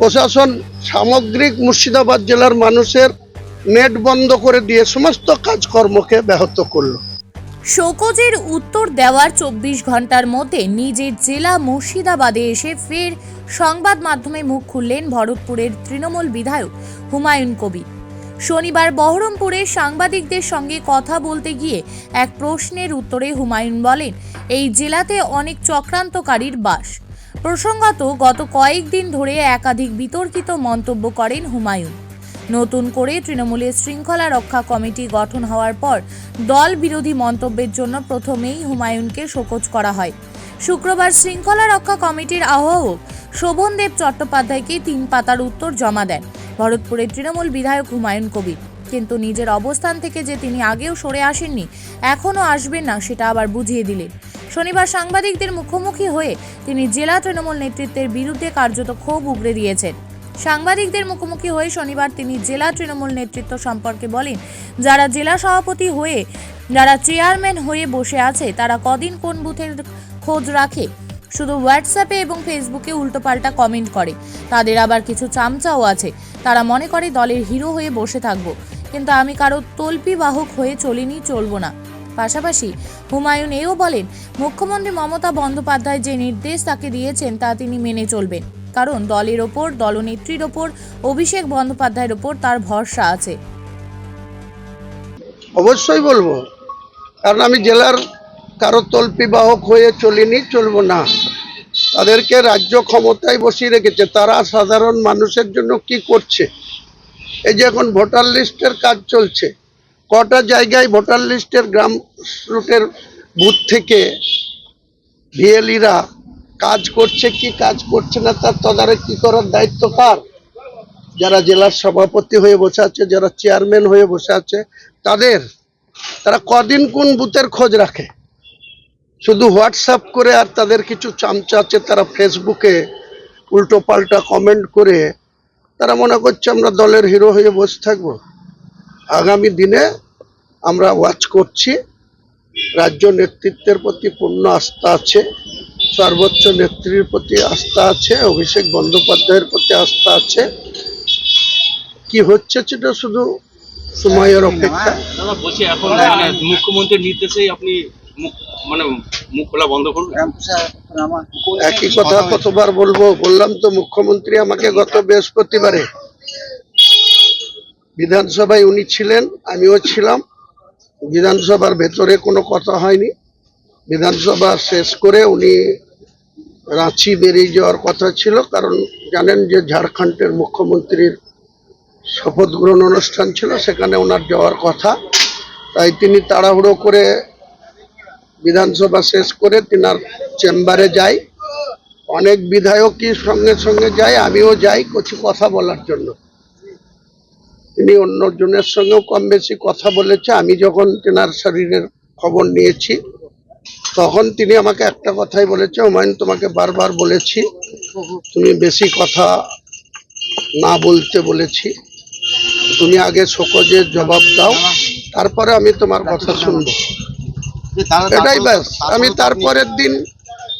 প্রশাসন সামগ্রিক মুর্শিদাবাদ জেলার মানুষের নেট বন্ধ করে দিয়ে সমস্ত কাজকর্মকে ব্যাহত করল। শোকজের উত্তর দেওয়ার চব্বিশ ঘণ্টার মধ্যে নিজের জেলা মুর্শিদাবাদে এসে ফের সংবাদ মাধ্যমে মুখ খুললেন ভরতপুরের তৃণমূল বিধায়ক হুমায়ুন কবির শনিবার বহরমপুরে সাংবাদিকদের সঙ্গে কথা বলতে গিয়ে এক প্রশ্নের উত্তরে হুমায়ুন বলেন, এই জেলাতে অনেক চক্রান্তকারীর বাস। প্রসঙ্গত, গত কয়েকদিন ধরে একাধিক বিতর্কিত মন্তব্য করেন হুমায়ুন। নতুন করে তৃণমূলের শৃঙ্খলা রক্ষা কমিটি গঠন হওয়ার পর দল বিরোধী মন্তব্যের জন্য প্রথমেই হুমায়ুনকে শোকজ করা হয়। শুক্রবার শৃঙ্খলা রক্ষা কমিটির আহ্বায়ক শোভনদেব চট্টোপাধ্যায়কে তিন পাতার উত্তর জমা দেন। ভরতপুরের তৃণমূল বিধায়ক হুমায়ুন কবির। কিন্তু নিজের অবস্থান থেকে যে তিনি আগেও সরে আসেননি, এখনও আসবেন না সেটা আবার বুঝিয়ে দিলেন শনিবার সাংবাদিকদের মুখোমুখি হয়ে তিনি জেলা তৃণমূল নেতৃত্বের বিরুদ্ধে কার্যত ক্ষোভ উগরে দিয়েছেন। সাংবাদিকদের মুখোমুখি হয়ে শনিবার তিনি জেলা তৃণমূল নেতৃত্ব সম্পর্কে বলেন, যারা জেলা সভাপতি হয়ে, যারা চেয়ারম্যান হয়ে বসে আছে, তারা কদিন কোন বুথের খোঁজ রাখে? শুধু হোয়াটসঅ্যাপে এবং ফেসবুকে উল্টোপাল্টা কমেন্ট করে। তাদের আবার কিছু চামচাও আছে। তারা মনে করে দলের হিরো হয়ে বসে থাকব। কিন্তু আমি কারও তল্পি বাহক হয়ে চলিনি, চলবো না। পাশাপাশি হুমায়ুন এও বলেন, মুখ্যমন্ত্রী মমতা বন্দ্যোপাধ্যায় যে নির্দেশ তাকে দিয়েছেন তা তিনি মেনে চলবেন। কারণ দলের ওপর, দলনেত্রীর ওপর, অভিষেক বন্দ্যোপাধ্যায়ের ওপর তার ভরসা আছে। অবশ্যই বলব, কারণ আমি জেলার কারও তল্পি বাহক হয়ে চলিনি, চলবো না। তাদেরকে রাজ্য ক্ষমতায় বসিয়ে রেখেছে, তারা সাধারণ মানুষের জন্য কি করছে? এই যে এখন ভোটার লিস্টের কাজ চলছে কটা জায়গায় ভোটার লিস্টের গ্রাম রুটের বুথ থেকে ভিএলিরা কাজ করছে, কি কাজ করছে না, তার তদারকি করার দায়িত্ব কার? যারা জেলার সভাপতি হয়ে বসে আছে, যারা চেয়ারম্যান হয়ে বসে আছে, তাদের তারা কদিন কোন বুথের খোঁজ রাখে? শুধু হোয়াটসঅ্যাপ করে আর তাদের কিছু চামচা আছে, তারা ফেসবুকে উল্টো পাল্টা কমেন্ট করে, তারা মনে করছে আমরা দলের হিরো হয়ে বসে থাকব। আগামী দিনে আমরা ওয়াচ করছি। রাজ্য নেতৃত্বের প্রতি পূর্ণ আস্থা আছে সর্বোচ্চ নেত্রীর প্রতি আস্থা আছে অভিষেক বন্দ্যোপাধ্যায়ের প্রতি আস্থা আছে। কি হচ্ছে সেটা শুধু সময়ের অপেক্ষা। দাদা বলছি এখন মানে মুখ্যমন্ত্রীর নির্দেশেই আপনি মানে মুখ খোলা বন্ধ করুন। একই কথা কতবার বলব বললাম তো মুখ্যমন্ত্রী আমাকে গত বৃহস্পতিবারে বিধানসভায় উনি ছিলেন, আমিও ছিলাম। বিধানসভার ভেতরে কোনো কথা হয়নি। বিধানসভা শেষ করে উনি রাঁচি বেরিয়ে যাওয়ার কথা ছিল, কারণ জানেন যে ঝাড়খণ্ডের মুখ্যমন্ত্রীর শপথ গ্রহণ অনুষ্ঠান ছিল, সেখানে ওনার যাওয়ার কথা। তাই তিনি তাড়াহুড়ো করে বিধানসভা শেষ করে তিনার চেম্বারে যাই। অনেক বিধায়কই সঙ্গে সঙ্গে যায়, আমিও যাই কিছু কথা বলার জন্য। তিনি অন্যজনের সঙ্গেও কম বেশি কথা বলেছে। আমি যখন তেনার শরীরের খবর নিয়েছি তখন তিনি আমাকে একটা কথাই বলেছে হুমায়ুন তোমাকে বারবার বলেছি তুমি বেশি কথা না বলতে বলেছি। তুমি আগে শোকজের জবাব দাও তারপরে আমি তোমার কথা শুনব। এটাই ব্যাস। আমি তারপরের দিন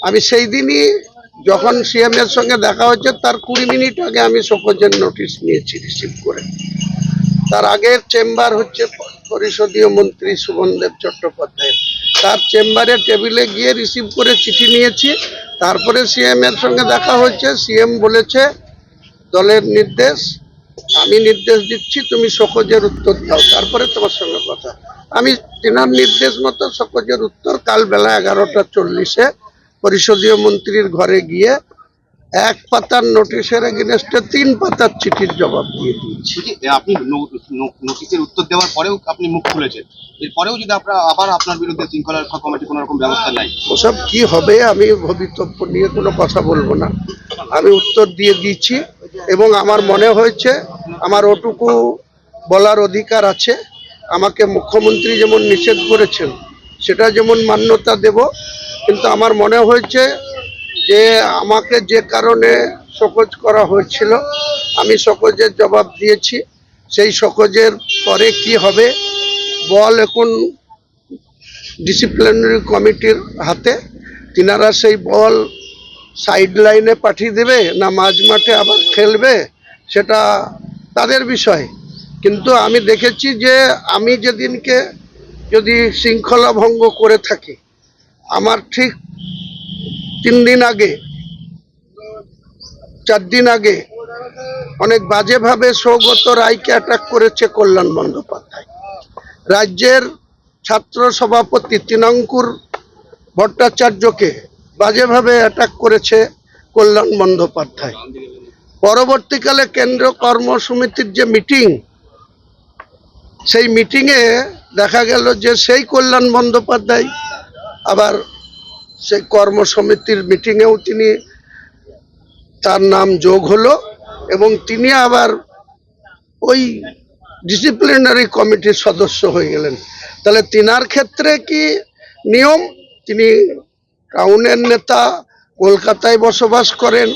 আমি সেই দিনই যখন সিএম এর সঙ্গে দেখা হচ্ছে তার কুড়ি মিনিট আগে আমি শোকজের নোটিশ নিয়েছি রিসিভ করে। তার আগের চেম্বার হচ্ছে পরিষদীয় মন্ত্রী সুবনদেব চট্টোপাধ্যায়। তার চেম্বারে টেবিলে গিয়ে রিসিভ করে চিঠি নিয়েছি। তারপরে সিএম এর সঙ্গে দেখা হচ্ছে সিএম বলেছে, দলের নির্দেশ, আমি নির্দেশ দিচ্ছি, তুমি শোকজের উত্তর দাও। তারপরে তোমার সঙ্গে কথা। আমি, তিনার নির্দেশ মতো শোকজের উত্তর কাল বেলা এগারোটা চল্লিশে পরিষদীয় মন্ত্রীর ঘরে গিয়ে এক পাতার নোটিশের এগেনস্টে তিন পাতার চিঠির জবাব দিয়ে দিয়েছি। আপনি নোটিশের উত্তর দেওয়ার পরেও আপনি মুখ খুলেছেন। এরপরেও যদি আপনার আবার আপনার বিরুদ্ধে শৃঙ্খলা রক্ষা কমিটি কোনো রকম ব্যবস্থা নেয়। ওসব কি হবে আমি ভবিতব্য নিয়ে কোনো কথা বলব না। আমি উত্তর দিয়ে দিয়েছি এবং আমার মনে হয়েছে আমার ওটুকু বলার অধিকার আছে। আমাকে মুখ্যমন্ত্রী যেমন নিষেধ করেছেন সেটা যেমন মান্যতা দেব কিন্তু আমার মনে হয়েছে যে আমাকে যে কারণে শোকজ করা হয়েছিল, আমি শোকজের জবাব দিয়েছি। সেই শোকজের পরে কি হবে, বল এখন ডিসিপ্লিনারি কমিটির হাতে। তিনারা সেই বল সাইড লাইনে পাঠিয়ে দেবে না মাঝ মাঠে আবার খেলবে, সেটা তাদের বিষয়। কিন্তু আমি দেখেছি যে আমি যেদিনকে যদি শৃঙ্খলা ভঙ্গ করে থাকি আমার ঠিক তিন দিন আগে, চার দিন আগে অনেক বাজেভাবে সৌগত রায়কে অ্যাটাক করেছে কল্যাণ বন্দ্যোপাধ্যায়। রাজ্যের ছাত্র সভাপতি তৃণাঙ্কুর ভট্টাচার্যকে বাজেভাবে অ্যাটাক করেছে কল্যাণ বন্দ্যোপাধ্যায়। পরবর্তীকালে কেন্দ্র কর্মসমিতির যে মিটিং সেই মিটিংয়ে দেখা গেল যে সেই কল্যাণ বন্দ্যোপাধ্যায় আবার সেই কর্মসমিতির মিটিংয়েও তিনি তার নাম যোগ হলো এবং তিনি আবার ওই ডিসিপ্লিনারি কমিটির সদস্য হয়ে গেলেন। তাহলে তিনার ক্ষেত্রে কি নিয়ম? তিনি টাউনের নেতা, কলকাতায় বসবাস করেন,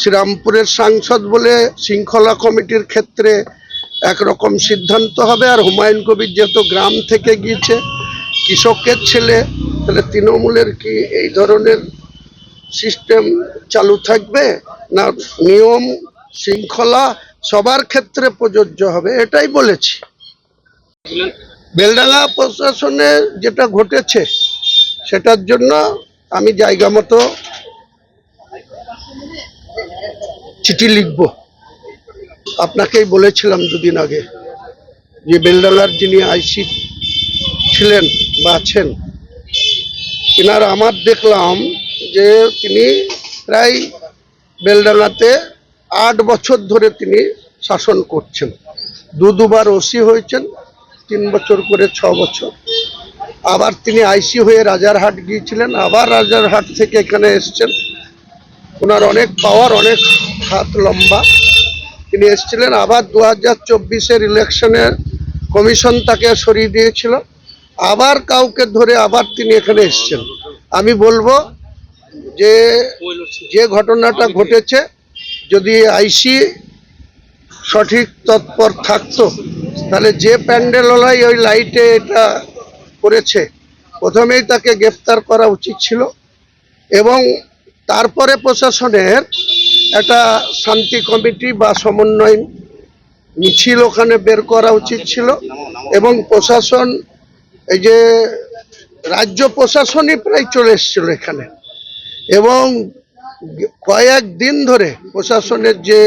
শ্রীরামপুরের সাংসদ বলে শৃঙ্খলা কমিটির ক্ষেত্রে একরকম সিদ্ধান্ত হবে। আর হুমায়ুন কবির যেহেতু গ্রাম থেকে গিয়েছে, কৃষকের ছেলে তাহলে তৃণমূলের কি এই ধরনের সিস্টেম চালু থাকবে? না নিয়ম শৃঙ্খলা সবার ক্ষেত্রে প্রযোজ্য হবে? এটাই বলেছি। বেলডাঙ্গা প্রশাসনে যেটা ঘটেছে, সেটার জন্য আমি জায়গা মতো চিঠি লিখব। আপনাকেই বলেছিলাম দুদিন আগে যে বেলডাঙ্গার যিনি আইসি ছিলেন বা আছেন এনার আমার দেখলাম যে তিনি প্রায় বেলডাঙ্গাতে আট বছর ধরে তিনি শাসন করছেন। দু দুবার ওসি হয়েছেন, তিন বছর করে ছ বছর। আবার তিনি আইসি হয়ে রাজারহাট গিয়েছিলেন, আবার রাজারহাট থেকে এখানে এসছেন। ওনার অনেক পাওয়ার, অনেক হাত লম্বা। তিনি এসেছিলেন, আবার দু হাজার চব্বিশের ইলেকশনের কমিশন তাকে সরিয়ে দিয়েছিল। আবার কাউকে ধরে আবার তিনি এখানে এসছেন। আমি বলব যে যে ঘটনাটা ঘটেছে, যদি আইসি সঠিক তৎপর থাকতো, তাহলে যে প্যান্ডেলওয়ালাই ওই লাইটে এটা করেছে, প্রথমেই তাকে গ্রেফতার করা উচিত ছিল এবং তারপরে প্রশাসনের একটা শান্তি কমিটি বা সমন্বয় মিছিল ওখানে বের করা উচিত ছিল এবং প্রশাসন এই যে রাজ্য প্রশাসনই প্রায় চলে এসেছিল এখানে। এবং কয়েক দিন ধরে প্রশাসনের যে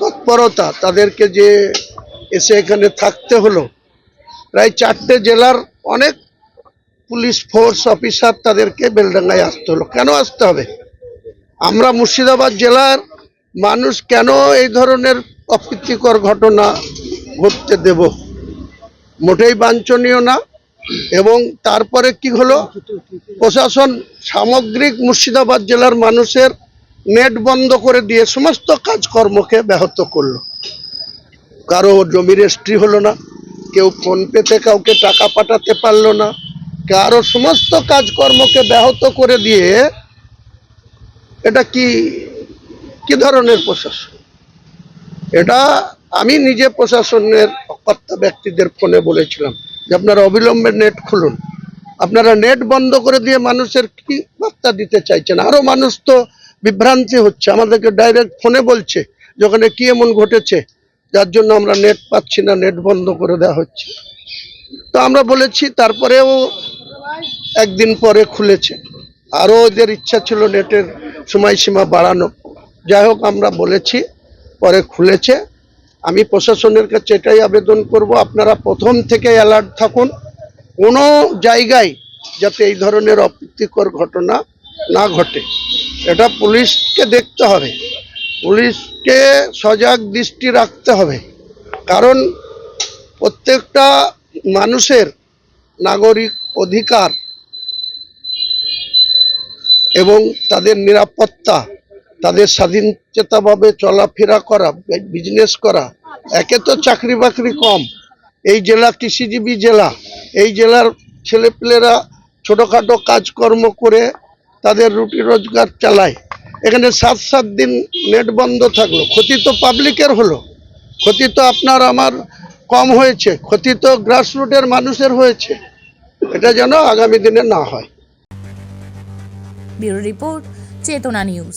তৎপরতা, তাদেরকে যে এসে এখানে থাকতে হলো, প্রায় চারটে জেলার অনেক পুলিশ ফোর্স অফিসার তাদেরকে বেলডাঙ্গায় আসতে হলো। কেন আসতে হবে? আমরা মুর্শিদাবাদ জেলার মানুষ কেন এই ধরনের অপ্রীতিকর ঘটনা ঘটতে দেব? মোটেই বাঞ্ছনীয় না। এবং তারপরে কি হলো? প্রশাসন সামগ্রিক মুর্শিদাবাদ জেলার মানুষের নেট বন্ধ করে দিয়ে সমস্ত কাজকর্মকে ব্যাহত করল। কারও জমি রেজিস্ট্রি হলো না, কেউ ফোন পেতে কাউকে টাকা পাঠাতে পারল না, কারও সমস্ত কাজকর্মকে ব্যাহত করে দিয়ে এটা কি কি ধরনের প্রশাসন? এটা আমি নিজে প্রশাসনের কর্তা ব্যক্তিদের ফোনে বলেছিলাম যে আপনারা অবিলম্বে নেট খুলুন। আপনারা নেট বন্ধ করে দিয়ে মানুষের কি বার্তা দিতে চাইছেন? আরও মানুষ তো বিভ্রান্তি হচ্ছে। আমাদেরকে ডাইরেক্ট ফোনে বলছে যে ওখানে কি এমন ঘটেছে? যার জন্য আমরা নেট পাচ্ছি না, নেট বন্ধ করে দেওয়া হচ্ছে। তো আমরা বলেছি, তারপরেও একদিন পরে খুলেছে। আরও ওদের ইচ্ছা ছিল নেটের সময়সীমা বাড়ানো। যাই হোক, আমরা বলেছি, পরে খুলেছে। আমি প্রশাসনের কাছে এটাই আবেদন করব, আপনারা প্রথম থেকে অ্যালার্ট থাকুন। কোনো জায়গায় যাতে এই ধরনের অপ্রীতিকর ঘটনা না ঘটে। এটা পুলিশকে দেখতে হবে। পুলিশকে সজাগ দৃষ্টি রাখতে হবে। কারণ প্রত্যেকটা মানুষের নাগরিক অধিকার এবং তাদের নিরাপত্তা তাদের স্বাধীনচেতাভাবে চলাফেরা করা বিজনেস করা, একে তো চাকরি বাকরি কম। এই জেলা কৃষিজীবী জেলা, এই জেলার ছেলেপেলেরা ছোটোখাটো কাজকর্ম করে তাদের রুটি রোজগার চালায়। এখানে সাত সাত দিন নেট বন্ধ থাকল। ক্ষতি তো পাবলিকের হলো। ক্ষতি তো আপনার আমার কম হয়েছে। ক্ষতি তো গ্রাসরুটের মানুষের হয়েছে। এটা যেন আগামী দিনে না হয়। Bureau report, Chetana news.